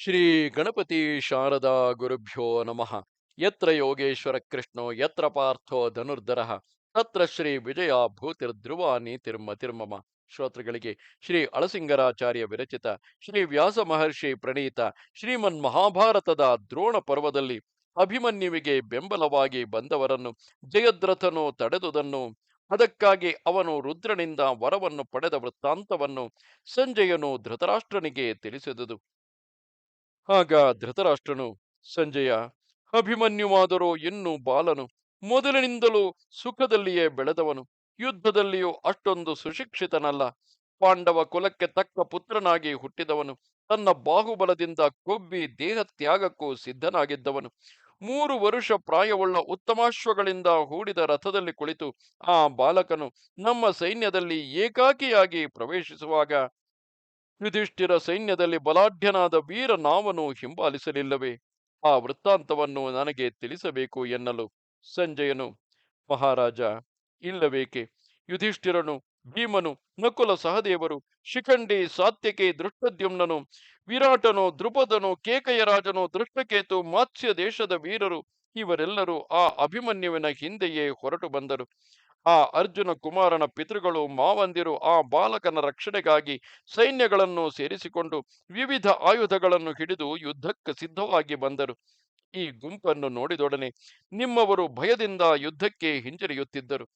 ಶ್ರೀ ಗಣಪತಿ ಶಾರದಾ ಗುರುಭ್ಯೋ ನಮಃ. ಯತ್ರ ಯೋಗೇಶ್ವರ ಕೃಷ್ಣೋ, ಯತ್ರ ಪಾರ್ಥೋ ಧನುರ್ಧರ, ತತ್ರ ಶ್ರೀ ವಿಜಯ ಭೂತಿರ್ಧ್ರುವ ನೀತಿರ್ಮತಿರ್ಮಮ ಶ್ರೋತೃಗಳಿಗೆ ಶ್ರೀ ಅಳಸಿಂಗರಾಚಾರ್ಯ ವಿರಚಿತ, ಶ್ರೀ ವ್ಯಾಸ ಮಹರ್ಷಿ ಪ್ರಣೀತ, ಶ್ರೀಮನ್ ಮಹಾಭಾರತದ ದ್ರೋಣ ಪರ್ವದಲ್ಲಿ ಅಭಿಮನ್ಯುವಿಗೆ ಬೆಂಬಲವಾಗಿ ಬಂದವರನ್ನು, ಜಯದ್ರಥನು ತಡೆದುದನ್ನು, ಅದಕ್ಕಾಗಿ ಅವನು ರುದ್ರನಿಂದ ವರವನ್ನು ಪಡೆದ ವೃತ್ತಾಂತವನ್ನು ಸಂಜಯನು ಧೃತರಾಷ್ಟ್ರನಿಗೆ ತಿಳಿಸಿದುದು. ಆಗ ಧೃತರಾಷ್ಟ್ರನು, ಸಂಜಯ ಅಭಿಮನ್ಯುವಾದರೂ ಇನ್ನೂ ಬಾಲನು, ಮೊದಲಿನಿಂದಲೂ ಸುಖದಲ್ಲಿಯೇ ಬೆಳೆದವನು, ಯುದ್ಧದಲ್ಲಿಯೂ ಅಷ್ಟೊಂದು ಸುಶಿಕ್ಷಿತನಲ್ಲ, ಪಾಂಡವ ಕುಲಕ್ಕೆ ತಕ್ಕ ಪುತ್ರನಾಗಿ ಹುಟ್ಟಿದವನು, ತನ್ನ ಬಾಹುಬಲದಿಂದ ಕೊಬ್ಬಿ ದೇಹ ತ್ಯಾಗಕ್ಕೂ ಸಿದ್ಧನಾಗಿದ್ದವನು. ಮೂರು ವರುಷ ಪ್ರಾಯವುಳ್ಳ ಉತ್ತಮಾಶ್ವಗಳಿಂದ ಹೂಡಿದ ರಥದಲ್ಲಿ ಕುಳಿತು ಆ ಬಾಲಕನು ನಮ್ಮ ಸೈನ್ಯದಲ್ಲಿ ಏಕಾಕಿಯಾಗಿ ಪ್ರವೇಶಿಸುವಾಗ ಯುಧಿಷ್ಠಿರ ಸೈನ್ಯದಲ್ಲಿ ಬಲಾಢ್ಯನಾದ ವೀರ ನಾವನು ಹಿಂಬಾಲಿಸಲಿಲ್ಲವೇ? ಆ ವೃತ್ತಾಂತವನ್ನು ನನಗೆ ತಿಳಿಸಬೇಕು ಎನ್ನಲು ಸಂಜಯನು, ಮಹಾರಾಜ ಇಲ್ಲಬೇಕೆ ಯುಧಿಷ್ಠಿರನು, ಭೀಮನು, ನಕುಲ ಸಹದೇವರು, ಶಿಖಂಡಿ, ಸಾತ್ಯಕೆ ದೃಷ್ಟದ್ಯುಮ್ನನು ವಿರಾಟನು ದೃಪದನು ಕೇಕಯರಾಜನು ದೃಷ್ಟಕೇತು ಮಾತ್ಸ್ಯ ದೇಶದ ವೀರರು, ಇವರೆಲ್ಲರೂ ಆ ಅಭಿಮನ್ಯುವಿನ ಹಿಂದೆಯೇ ಹೊರಟು ಬಂದರು. ಆ ಅರ್ಜುನ ಕುಮಾರನ ಪಿತೃಗಳು ಮಾವಂದಿರು ಆ ಬಾಲಕನ ರಕ್ಷಣೆಗಾಗಿ ಸೈನ್ಯಗಳನ್ನು ಸೇರಿಸಿಕೊಂಡು ವಿವಿಧ ಆಯುಧಗಳನ್ನು ಹಿಡಿದು ಯುದ್ಧಕ್ಕೆ ಸಿದ್ಧವಾಗಿ ಬಂದರು. ಈ ಗುಂಪನ್ನು ನೋಡಿದೊಡನೆ ನಿಮ್ಮವರು ಭಯದಿಂದ ಯುದ್ಧಕ್ಕೆ ಹಿಂಜರಿಯುತ್ತಿದ್ದರು.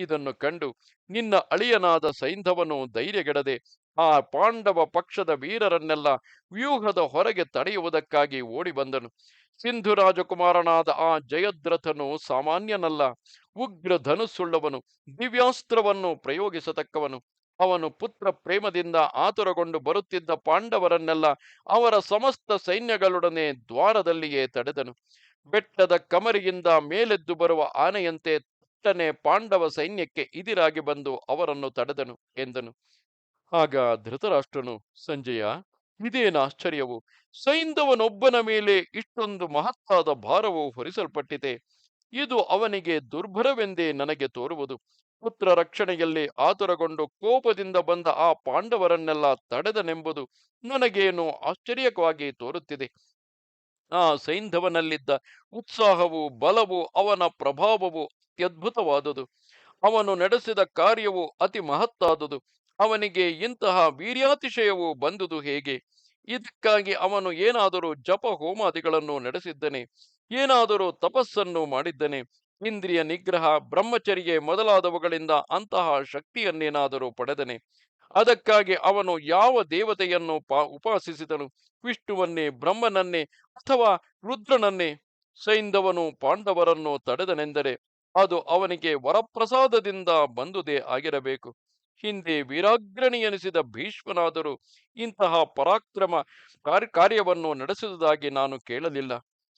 ಇದನ್ನು ಕಂಡು ನಿನ್ನ ಅಳಿಯನಾದ ಸೈಂಧವನು ಧೈರ್ಯಗೆಡದೆ ಆ ಪಾಂಡವ ಪಕ್ಷದ ವೀರರನ್ನೆಲ್ಲ ವ್ಯೂಹದ ಹೊರಗೆ ತಡೆಯುವುದಕ್ಕಾಗಿ ಓಡಿ ಬಂದನು. ಸಿಂಧು ರಾಜಕುಮಾರನಾದ ಆ ಜಯದ್ರಥನು ಸಾಮಾನ್ಯನಲ್ಲ ಉಗ್ರ ಧನುಸ್ಸುಳ್ಳವನು ದಿವ್ಯಾಸ್ತ್ರವನ್ನು ಪ್ರಯೋಗಿಸತಕ್ಕವನು. ಅವನು ಪುತ್ರ ಪ್ರೇಮದಿಂದ ಆತುರಗೊಂಡು ಬರುತ್ತಿದ್ದ ಪಾಂಡವರನ್ನೆಲ್ಲ ಅವರ ಸಮಸ್ತ ಸೈನ್ಯಗಳೊಡನೆ ದ್ವಾರದಲ್ಲಿಯೇ ತಡೆದನು. ಬೆಟ್ಟದ ಕಮರಿಯಿಂದ ಮೇಲೆದ್ದು ಬರುವ ಆನೆಯಂತೆ ತಟ್ಟನೆ ಪಾಂಡವ ಸೈನ್ಯಕ್ಕೆ ಇದಿರಾಗಿ ಬಂದು ಅವರನ್ನು ತಡೆದನು ಎಂದನು. ಆಗ ಧೃತರಾಷ್ಟ್ರನು, ಸಂಜಯ, ಇದೇನ ಆಶ್ಚರ್ಯವು? ಸೈಂಧವನೊಬ್ಬನ ಮೇಲೆ ಇಷ್ಟೊಂದು ಮಹತ್ತಾದ ಭಾರವು ಹೊರಿಸಲ್ಪಟ್ಟಿದೆ. ಇದು ಅವನಿಗೆ ದುರ್ಭರವೆಂದೇ ನನಗೆ ತೋರುವುದು. ಪುತ್ರ ರಕ್ಷಣೆಯಲ್ಲಿ ಆತುರಗೊಂಡು ಕೋಪದಿಂದ ಬಂದ ಆ ಪಾಂಡವರನ್ನೆಲ್ಲ ತಡೆದನೆಂಬುದು ನನಗೇನು ಆಶ್ಚರ್ಯಕವಾಗಿ ತೋರುತ್ತಿದೆ. ಆ ಸೈಂಧವನಲ್ಲಿದ್ದ ಉತ್ಸಾಹವು ಬಲವು ಅವನ ಪ್ರಭಾವವು ಅತ್ಯದ್ಭುತವಾದುದು. ಅವನು ನಡೆಸಿದ ಕಾರ್ಯವು ಅತಿ ಮಹತ್ತಾದುದು. ಅವನಿಗೆ ಇಂತಹ ವೀರ್ಯಾತಿಶಯವು ಬಂದುದು ಹೇಗೆ? ಇದಕ್ಕಾಗಿ ಅವನು ಏನಾದರೂ ಜಪ ಹೋಮಾದಿಗಳನ್ನು ನಡೆಸಿದ್ದನೆ, ಏನಾದರೂ ತಪಸ್ಸನ್ನು ಮಾಡಿದ್ದನೆ. ಇಂದ್ರಿಯ ನಿಗ್ರಹ, ಬ್ರಹ್ಮಚರ್ಯೆ ಮೊದಲಾದವುಗಳಿಂದ ಅಂತಹ ಶಕ್ತಿಯನ್ನೇನಾದರೂ ಪಡೆದನೆ. ಅದಕ್ಕಾಗಿ ಅವನು ಯಾವ ದೇವತೆಯನ್ನು ಪಾ, ಉಪಾಸಿಸಿದನು? ವಿಷ್ಣುವನ್ನೇ, ಬ್ರಹ್ಮನನ್ನೇ ಅಥವಾ ರುದ್ರನನ್ನೇ? ಸೈಂಧವನು ಪಾಂಡವರನ್ನು ತಡೆದನೆಂದರೆ ಅದು ಅವನಿಗೆ ವರಪ್ರಸಾದದಿಂದ ಬಂದುದೇ ಆಗಿರಬೇಕು. ಹಿಂದೆ ವೀರಾಗ್ರಣಿ ಎನಿಸಿದ ಭೀಷ್ಮನಾದರೂ ಇಂತಹ ಪರಾಕ್ರಮ ಕಾರ್ಯ ಕಾರ್ಯವನ್ನು ನಡೆಸುವುದಾಗಿ ನಾನು ಕೇಳಲಿಲ್ಲ.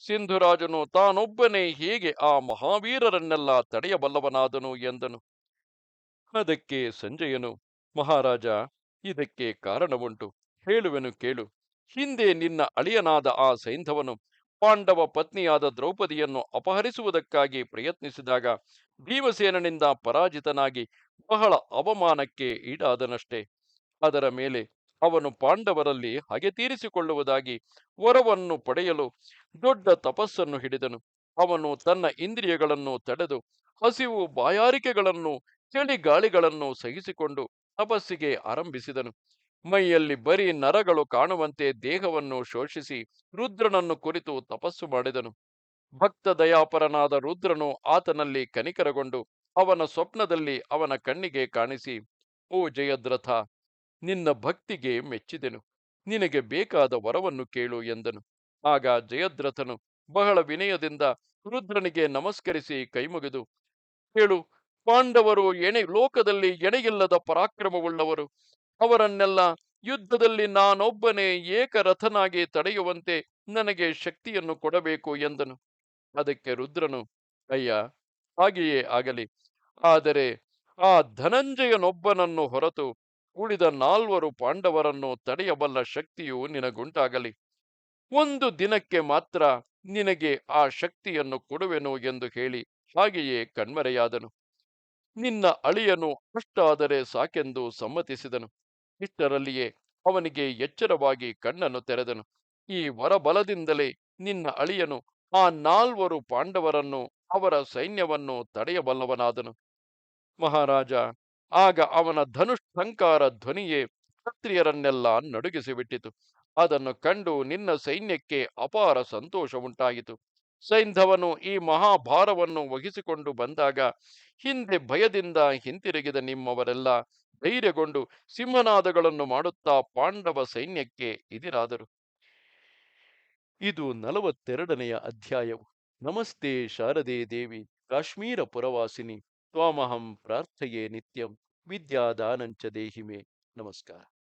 ಸಿಂಧುರಾಜನು ತಾನೊಬ್ಬನೇ ಹೇಗೆ ಆ ಮಹಾವೀರರನ್ನೆಲ್ಲ ತಡೆಯಬಲ್ಲವನಾದನು ಎಂದನು. ಅದಕ್ಕೆ ಸಂಜಯನು, ಮಹಾರಾಜ, ಇದಕ್ಕೆ ಕಾರಣವುಂಟು. ಹೇಳುವೆನು ಕೇಳು. ಹಿಂದೆ ನಿನ್ನ ಅಳಿಯನಾದ ಆ ಸೈಂಧವನು ಪಾಂಡವ ಪತ್ನಿಯಾದ ದ್ರೌಪದಿಯನ್ನು ಅಪಹರಿಸುವುದಕ್ಕಾಗಿ ಪ್ರಯತ್ನಿಸಿದಾಗ ಭೀಮಸೇನನಿಂದ ಪರಾಜಿತನಾಗಿ ಬಹಳ ಅವಮಾನಕ್ಕೆ ಈಡಾದನಷ್ಟೇ. ಅದರ ಮೇಲೆ ಅವನು ಪಾಂಡವರಲ್ಲಿ ಹಗೆ ತೀರಿಸಿಕೊಳ್ಳುವುದಾಗಿ ವರವನ್ನು ಪಡೆಯಲು ದೊಡ್ಡ ತಪಸ್ಸನ್ನು ಹಿಡಿದನು. ಅವನು ತನ್ನ ಇಂದ್ರಿಯಗಳನ್ನು ತಡೆದು ಹಸಿವು ಬಾಯಾರಿಕೆಗಳನ್ನು, ಚಳಿಗಾಳಿಗಳನ್ನು ಸಹಿಸಿಕೊಂಡು ತಪಸ್ಸಿಗೆ ಆರಂಭಿಸಿದನು. ಮೈಯಲ್ಲಿ ಬರೀ ನರಗಳು ಕಾಣುವಂತೆ ದೇಹವನ್ನು ಶೋಷಿಸಿ ರುದ್ರನನ್ನು ಕುರಿತು ತಪಸ್ಸು ಮಾಡಿದನು. ಭಕ್ತ ದಯಾಪರನಾದ ರುದ್ರನು ಆತನಲ್ಲಿ ಕನಿಕರಗೊಂಡು ಅವನ ಸ್ವಪ್ನದಲ್ಲಿ ಅವನ ಕಣ್ಣಿಗೆ ಕಾಣಿಸಿ, ಓ ಜಯದ್ರಥ, ನಿನ್ನ ಭಕ್ತಿಗೆ ಮೆಚ್ಚಿದೆನು. ನಿನಗೆ ಬೇಕಾದ ವರವನ್ನು ಕೇಳು ಎಂದನು. ಆಗ ಜಯದ್ರಥನು ಬಹಳ ವಿನಯದಿಂದ ರುದ್ರನಿಗೆ ನಮಸ್ಕರಿಸಿ ಕೈಮುಗಿದು ಕೇಳು ಪಾಂಡವರು ಎಣೆ, ಲೋಕದಲ್ಲಿ ಎಣೆಯಿಲ್ಲದ ಪರಾಕ್ರಮವುಳ್ಳವರು. ಅವರನ್ನೆಲ್ಲ ಯುದ್ಧದಲ್ಲಿ ನಾನೊಬ್ಬನೇ ಏಕರಥನಾಗಿ ತಡೆಯುವಂತೆ ನನಗೆ ಶಕ್ತಿಯನ್ನು ಕೊಡಬೇಕು ಎಂದನು. ಅದಕ್ಕೆ ರುದ್ರನು, ಅಯ್ಯ, ಹಾಗೆಯೇ ಆಗಲಿ. ಆದರೆ ಆ ಧನಂಜಯನೊಬ್ಬನನ್ನು ಹೊರತು ಉಳಿದ ನಾಲ್ವರು ಪಾಂಡವರನ್ನು ತಡೆಯಬಲ್ಲ ಶಕ್ತಿಯು ನಿನಗುಂಟಾಗಲಿ. ಒಂದು ದಿನಕ್ಕೆ ಮಾತ್ರ ನಿನಗೆ ಆ ಶಕ್ತಿಯನ್ನು ಕೊಡುವೆನು ಎಂದು ಹೇಳಿ ಹಾಗೆಯೇ ಕಣ್ಮರೆಯಾದನು. ನಿನ್ನ ಅಳಿಯನು ಅಷ್ಟಾದರೆ ಸಾಕೆಂದು ಸಮ್ಮತಿಸಿದನು. ಇಷ್ಟರಲ್ಲಿಯೇ ಅವನಿಗೆ ಎಚ್ಚರವಾಗಿ ಕಣ್ಣನ್ನು ತೆರೆದನು. ಈ ವರಬಲದಿಂದಲೇ ನಿನ್ನ ಅಳಿಯನು, ಆ ನಾಲ್ವರು ಪಾಂಡವರನ್ನು ಅವರ ಸೈನ್ಯವನ್ನು ತಡೆಯಬಲ್ಲವನಾದನು. ಮಹಾರಾಜ, ಆಗ ಅವನ ಧನುಷ್ಠಂಕಾರ ಧ್ವನಿಯೇ ಕ್ಷತ್ರಿಯರನ್ನೆಲ್ಲ ನಡುಗಿಸಿಬಿಟ್ಟಿತು. ಅದನ್ನು ಕಂಡು ನಿನ್ನ ಸೈನ್ಯಕ್ಕೆ ಅಪಾರ ಸಂತೋಷ ಉಂಟಾಯಿತು ಸೈಂಧವನು ಈ ಮಹಾಭಾರವನ್ನು ವಹಿಸಿಕೊಂಡು ಬಂದಾಗ ಹಿಂದೆ ಭಯದಿಂದ ಹಿಂತಿರುಗಿದ ನಿಮ್ಮವರೆಲ್ಲ ಧೈರ್ಯಗೊಂಡು ಸಿಂಹನಾದಗಳನ್ನು ಮಾಡುತ್ತಾ ಪಾಂಡವ ಸೈನ್ಯಕ್ಕೆ ಎದಿರಾದರು. ಇದು ನಲವತ್ತೆರಡನೆಯ ಅಧ್ಯಾಯವು. ನಮಸ್ತೆ ಶಾರದೆ ದೇವಿ ಕಾಶ್ಮೀರ ಪುರವಾಸಿನಿ ತ್ವಾಮಹಂ ಪ್ರಾರ್ಥೆಯೇ ನಿತ್ಯಂ ವಿದ್ಯಾದಾನಂಚ ದೇಹಿಮೆ. ನಮಸ್ಕಾರ.